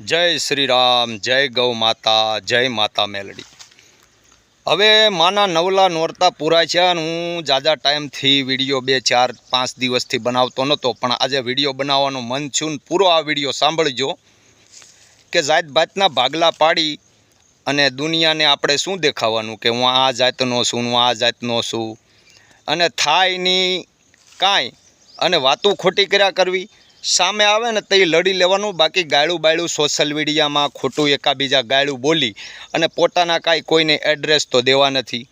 જય શ્રી રામ જય ગૌ માતા, જય માતા મેલડી. હવે માના નવલા નોરતા પૂરા છે અને હું જાજા ટાઈમથી વીડિયો બે, ચાર, પાંચ દિવસથી બનાવતો નહોતો, પણ આજે વીડિયો બનાવવાનું મન છું ને પૂરો આ વીડિયો સાંભળજો કે જાત ભાતના ભાગલા પાડી અને દુનિયાને આપણે શું દેખાવાનું કે હું આ જાતનો છું હું આ જાતનો છું. અને થાય નહીં કાંઈ અને વાતું ખોટી કર્યા કરવી સામે આવે ને તે લડી લેવાનું. બાકી ગાળું બાયડું સોશિયલ મીડિયામાં ખોટું એકાબીજા ગાળું બોલી અને પોતાના કાંઈ કોઈને એડ્રેસ તો દેવા નથી.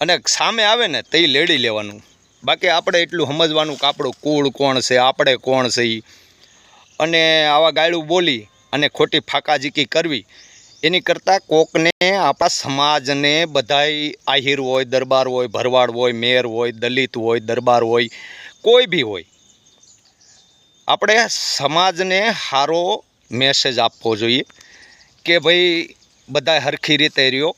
અને સામે આવે ને તે લડી લેવાનું. બાકી આપણે એટલું સમજવાનું કે આપણું કુળ કોણ છે, આપણે કોણ છે એ અને આવા ગાળું બોલી અને ખોટી ફાકાજીકી કરવી, એની કરતાં કોકને આપણા સમાજને બધાય આહિર હોય, દરબાર હોય, ભરવાડ હોય મેર હોય, દલિત હોય, દરબાર હોય, કોઈ બી હોય આપણે સમાજને સારો મેસેજ આપવો જોઈએ કે ભાઈ બધા હરખી રીતે રહ્યો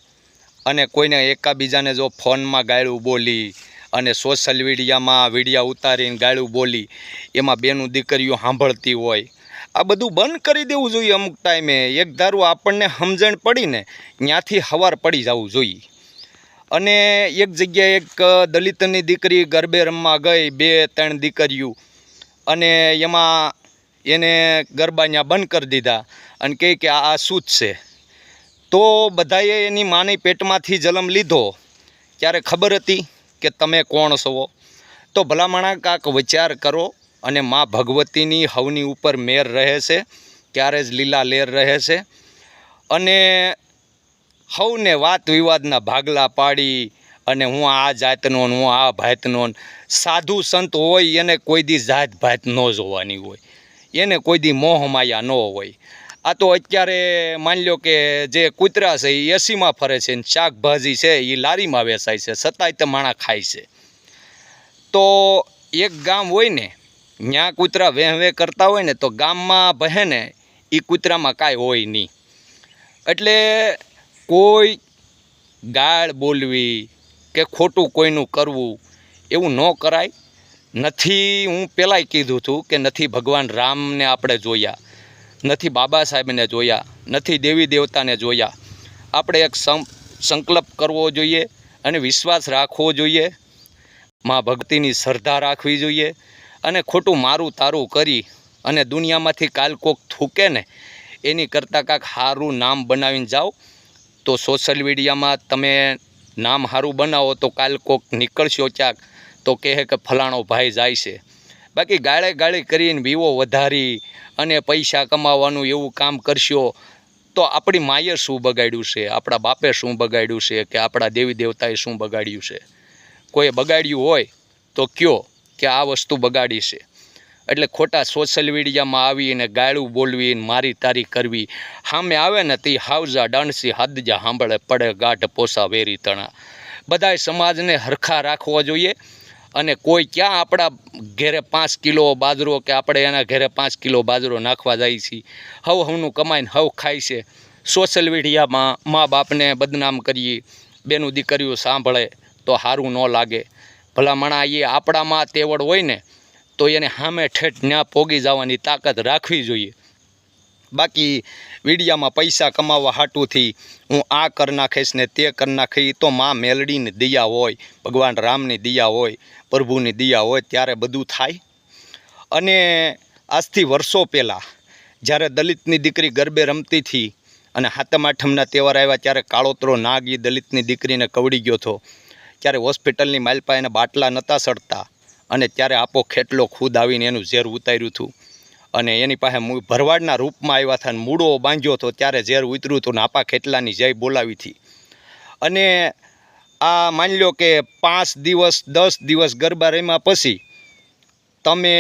અને કોઈને એકાબીજાને જો ફોનમાં ગાળું બોલી અને સોશિયલ મીડિયામાં વિડીયા ઉતારીને ગાળું બોલી, એમાં બેનું દીકરીઓ સાંભળતી હોય, આ બધું બંધ કરી દેવું જોઈએ અમુક ટાઈમે એક ધારું આપણને સમજણ પડીને ત્યાંથી હવાર પડી જવું જોઈએ. અને એક જગ્યાએ એક દલિતની દીકરી ગરબે રમવા ગઈ, બે ત્રણ દીકરીઓ અને એમાં એને ગરબા ત્યાં બંધ કરી દીધા અને કહે કે આ જ છે. તો બધાએ એની માની પેટમાંથી જલમ લીધો. ત્યારે ખબર હતી કે તમે કોણ છો. તો ભલામણા કાંક વિચાર કરો અને મા ભગવતીની હવની ઉપર મેર રહે છે, ત્યારે જ લીલા લેર રહે છે. અને હવને વાત વિવાદના ભાગલા પાડી અને હું આ જાતનો હું આ ભાતનો સાધુ સંત હોય, એને કોઈ દી જાત ભાત ન જોવાની હોય. એને કોઈ દી મોહમાયા ન હોય. આ તો અત્યારે માની લો કે જે કૂતરા છે એ એસીમાં ફરે છે ને શાકભાજી છે એ લારીમાં વેચાય છે છતાંય તે માણા ખાય છે. તો એક ગામ હોય ને ત્યાં કૂતરા વેહ વેહ કરતા હોય ને, તો ગામમાં બહે ને એ કૂતરામાં કાંઈ હોય નહીં. એટલે કોઈ ગાળ બોલવી કે ખોટું કોઈનું કરવું એવું ન કરાય. નથી, હું પહેલાંય કીધું હતું કે નથી ભગવાન રામને આપણે જોયા, નથી બાબા સાહેબને જોયા, નથી દેવી દેવતાને જોયા. આપણે એક સંકલ્પ કરવો જોઈએ અને વિશ્વાસ રાખવો જોઈએ. મા ભક્તિની શ્રદ્ધા રાખવી જોઈએ અને ખોટું મારું તારું કરી અને દુનિયામાંથી કાલ કોક થૂકે ને, એની કરતાં કાંઈક સારું નામ બનાવીને જાઓ. તો સોશિયલ મીડિયામાં તમે નામ સારું બનાવો તો કાલ કોક નીકળશો ચાક તો કહે કે ફલાણો ભાઈ જાય છે. બાકી ગાળે ગાળે કરીને વિવો વધારી અને પૈસા કમાવાનું એવું કામ કરશો, તો આપણી માએ શું બગાડ્યું છે? આપણા બાપે શું બગાડ્યું છે કે આપણા દેવી દેવતાએ શું બગાડ્યું છે? કોઈએ બગાડ્યું હોય તો કયો કે આ વસ્તુ બગાડી છે? એટલે ખોટા સોશિયલ મીડિયામાં આવીને ગાળું બોલવી મારી તારી કરવી. સામે આવે ને તે હાવજા ડાંડસી હાદજા સાંભળે પડે ગાઢ પોસા વેરી તણા. બધાય સમાજને હરખા રાખવો જોઈએ અને કોઈ ક્યાં આપણા ઘેરે પાંચ કિલો બાજરો કે આપણે એના ઘેરે પાંચ કિલો બાજરો નાખવા જાય છીએ હવ હવનું કમાઈને હવ ખાય છે. સોશિયલ મીડિયામાં મા બાપને બદનામ કરીએ. બેનું દીકરીઓ સાંભળે તો સારું ન લાગે. ભલામણા એ આપણામાં તેવડ હોય ને તો એને સામે ઠેઠ ન્યા પોગી જવાની તાકાત રાખવી જોઈએ. બાકી વીડિયામાં પૈસા કમાવા હાટુથી હું આ કર નાખીશ ને તે કર નાખી તો માં મેલડીની દિયા હોય, ભગવાન રામની દિયા હોય, પ્રભુની દિયા હોય, ત્યારે બધું થાય. અને આજથી વર્ષો પહેલાં જ્યારે દલિતની દીકરી ગરબે રમતી હતી અને હાતમ આઠમના તહેવાર આવ્યા ત્યારે કાળોતરો નાગ દલિતની દીકરીને કવડી ગયો હતો, ત્યારે હોસ્પિટલની માલપા એના બાટલા નહોતા સડતા. અને ત્યારે આપો ખેટલો ખુદ આવીને એનું ઝેર ઉતાર્યું હતું. અને એની પાસે ભરવાડના રૂપમાં આવ્યા હતા અને મૂળો બાંધ્યો હતો, ત્યારે ઝેર ઉતર્યું હતું ને આપા ખેટલાની જય બોલાવી હતી. અને આ માની લો કે પાંચ દિવસ, દસ દિવસ ગરબા રમ્યા પછી તમે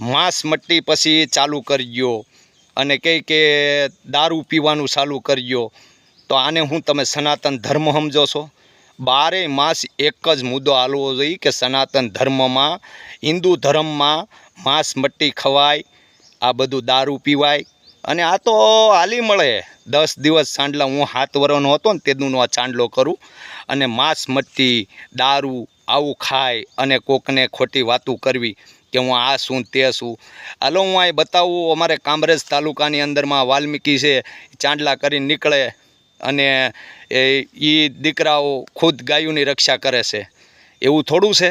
માંસ મટ્ટી પછી ચાલુ કરજો અને કહે કે દારૂ પીવાનું ચાલુ કરજો. તો આને હું તમે સનાતન ધર્મ સમજો છો? બારે માસ એક જ મુદ્દો હાલવો જોઈએ કે સનાતન ધર્મમાં, હિન્દુ ધર્મમાં માંસ મટ્ટી ખવાય, આ બધું દારૂ પીવાય. અને આ તો હાલી મળે. દસ દિવસ ચાંદલા હું હાથ વરોનો હતો ને તેદુંનો આ ચાંદલો કરું. અને માંસ મટ્ટી, દારૂ આવું ખાય અને કોકને ખોટી વાતું કરવી કે હું આ શું તે શું. હાલો, હું અહીં બતાવું, અમારે કામરેજ તાલુકાની અંદરમાં વાલ્મીકી છે. ચાંદલા કરીને નીકળે. અને એ દીકરાઓ ખુદ ગાયોની રક્ષા કરે છે. એવું થોડું છે.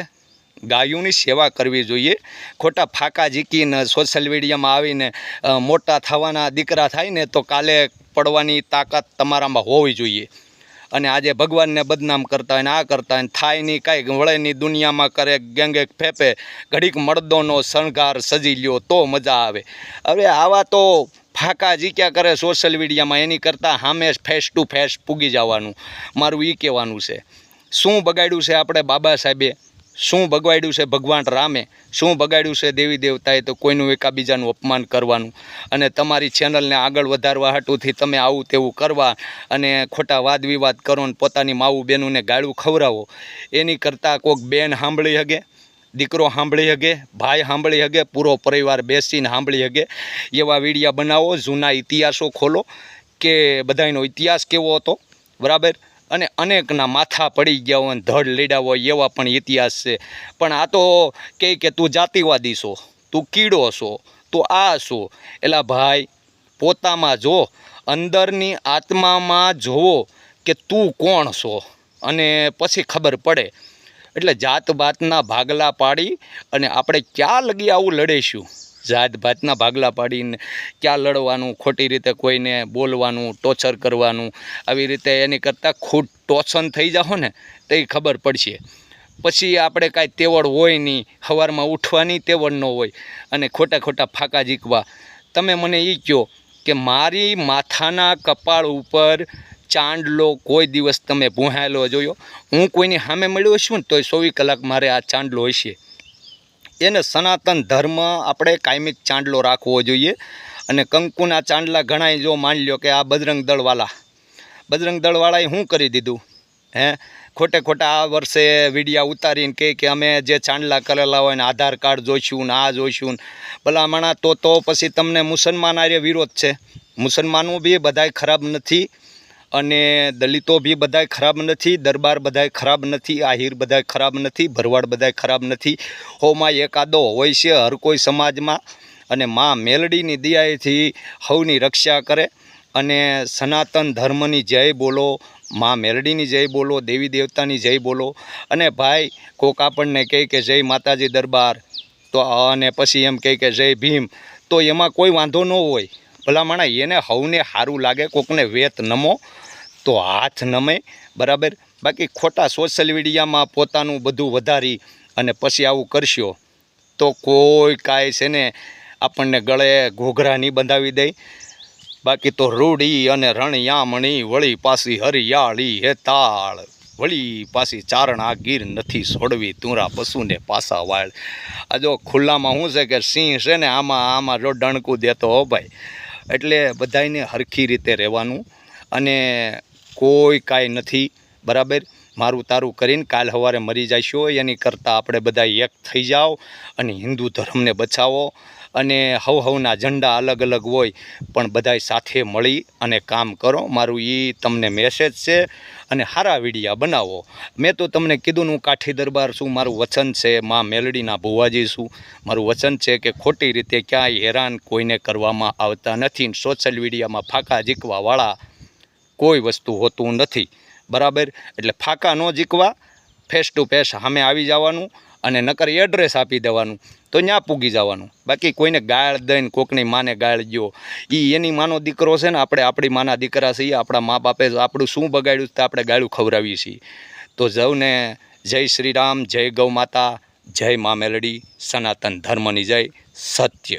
ગાયોની સેવા કરવી જોઈએ. ખોટા ફાકા ઝીકીને સોશિયલ મીડિયામાં આવીને મોટા થવાના દીકરા થાય ને તો કાલે પડવાની તાકાત તમારામાં હોવી જોઈએ. અને આજે ભગવાનને બદનામ કરતા હોય ને આ કરતા હોય થાય નહીં, કાંઈ વળેની દુનિયામાં કરે, ગેંગે ફેંપે ઘડીક મળદોનો શણગાર સજી લ્યો તો મજા આવે. હવે આવા તો ફાકા જીક્યા કરે સોશિયલ મીડિયામાં એની કરતાં સામે ફેસ ટુ ફેસ પૂગી જવાનું. મારું એ કહેવાનું છે. શું બગાડ્યું છે આપણે બાબા સાહેબે? શું બગાડ્યું છે ભગવાન રામે? શું બગાડ્યું છે દેવી દેવતાએ તો કોઈનું એકાબીજાનું અપમાન કરવાનું? અને તમારી ચેનલને આગળ વધારવા હાટુથી તમે આવું તેવું કરવા અને ખોટા વાદ વિવાદ કરો ને પોતાની માવું બહેનોને ગાળું ખવડાવો. એની કરતાં કોઈક બેન સાંભળી હગે? દીકરો સાંભળી હગે, ભાઈ સાંભળી હગે, પૂરો પરિવાર બેસીને સાંભળી હગે. એવા વિડીયા બનાવો, જૂના ઇતિહાસો ખોલો કે બધાયનો ઇતિહાસ કેવો હતો? બરાબર? અને અનેકના માથા પડી ગયા હોય ધડ લીડા હોય એવા પણ ઇતિહાસ છે. પણ આ તો કહે કે તું જાતિવાદી છો, તું કીડો છો, તું આ છો. એલા ભાઈ, પોતામાં જો, અંદરની આત્મામાં જોવો કે તું કોણ છો? અને પછી ખબર પડે એટલે જાત ભાતના ભાગલા પાડી અને આપણે ક્યાં લગી આવું લડીશું? જાત ભાતના ભાગલા પાડીને ક્યાં લડવાનું? ખોટી રીતે કોઈને બોલવાનું, ટોર્ચર કરવાનું, આવી રીતે એની કરતાં ખુદ ટોચન થઈ જાઓ ને, તો એ ખબર પડશે. પછી આપણે કાંઈ તેવડ હોય નહીં સવારમાં ઉઠવાની તેવડ ન હોય અને ખોટા ખોટા ફાંકા જીકવા તમે મને એ કહો કે મારી માથાના કપાળ ઉપર ચાંદલો કોઈ દિવસ તમે ભૂહાયેલો જોયો? હું કોઈની સામે મળ્યો છું ને તોય ચોવીસ કલાક મારે આ ચાંદલો હશે. એને સનાતન ધર્મ આપણે કાયમિક ચાંદલો રાખવો જોઈએ. અને કંકુના ચાંદલા ઘણાય જો માની લ્યો કે આ બજરંગ દળવાળા બજરંગ દળવાળાએ શું કરી દીધું? હે? ખોટે ખોટા આ વર્ષે વિડીયા ઉતારીને કહે કે અમે જે ચાંદલા કરેલા હોય ને આધાર કાર્ડ જોઈશું ને આ જોઈશું ને ભલામણા, તો તો પછી તમને મુસલમાન આર્ય વિરોધ છે. મુસલમાનો બી બધાય ખરાબ નથી. અને દલિતો બી બધાય ખરાબ નથી, દરબાર બધાય ખરાબ નથી, આહિર બધાય ખરાબ નથી, ભરવાડ બધાય ખરાબ નથી. હોમાં એકાદો હોય છે હર કોઈ સમાજમાં અને માં મેલડીની દયાએથી હવની રક્ષા કરે અને સનાતન ધર્મની જય બોલો, માં મેલડીની જય બોલો, દેવી દેવતાની જય બોલો અને ભાઈ કોક આપણને કહે કે જય માતાજી દરબાર, તો અને પછી એમ કહે કે જય ભીમ, તો એમાં કોઈ વાંધો ન હોય. ભલામણા એને હવને સારું લાગે, કોકને વેત નમો, તો હાથ નમે, બરાબર? બાકી ખોટા સોશિયલ મીડિયામાં પોતાનું બધું વધારી અને પછી આવું કરશો, તો કોઈ કાંઈ છે ને આપણને ગળે ઘોઘરા નહીં બંધાવી દે. બાકી તો રૂડી અને રણયામણી વળી પાછી હરિયાળી હે તાળ, વળી પાછી ચારણા ગીર નથી છોડવી, તુંરા પશુને પાસા વાળ. આ જો ખુલ્લામાં શું છે કે સિંહ છે ને આમાં આમાં જો ડણકું દેતો હો ભાઈ. એટલે બધાયને સરખી રીતે રહેવાનું અને કોઈ કાંઈ નથી બરાબર? મારું તારું કરીને કાલ સવારે મરી જશો એની કરતાં આપણે બધા એક થઈ જાઓ અને હિન્દુ ધર્મને બચાવો અને હવ હવના ઝંડા અલગ અલગ હોય, પણ બધાય સાથે મળી અને કામ કરો. મારું એ તમને મેસેજ છે અને સારા વિડીયા બનાવો. મેં તો તમને કીધું, હું કાઠી દરબાર છું, મારું વચન છે, મા મેલડીના ભુવાજી છું. મારું વચન છે કે ખોટી રીતે ક્યાંય હેરાન કોઈને કરવામાં આવતા નથી. સોશિયલ મીડિયામાં ફાંકા જીકવાવાળા કોઈ વસ્તુ હોતું નથી. બરાબર? એટલે ફાંકા ન જીકવા ફેસ ટુ ફેસ સામે આવી જવાનું અને નકર એડ્રેસ આપી દેવાનું. તો ત્યાં પૂગી જવાનું. બાકી કોઈને ગાળ દઈને કોકની માને ગાળ ગયો એ એની માનો દીકરો છે ને, આપણે આપણી માના દીકરા છીએ, આપણા મા બાપે આપણું શું બગાડ્યું તો આપણે ગાળું ખવડાવીએ છીએ. તો જવને જય શ્રી રામ જય ગૌ માતા, જય મા મેલડી, સનાતન ધર્મની જય, સત્ય.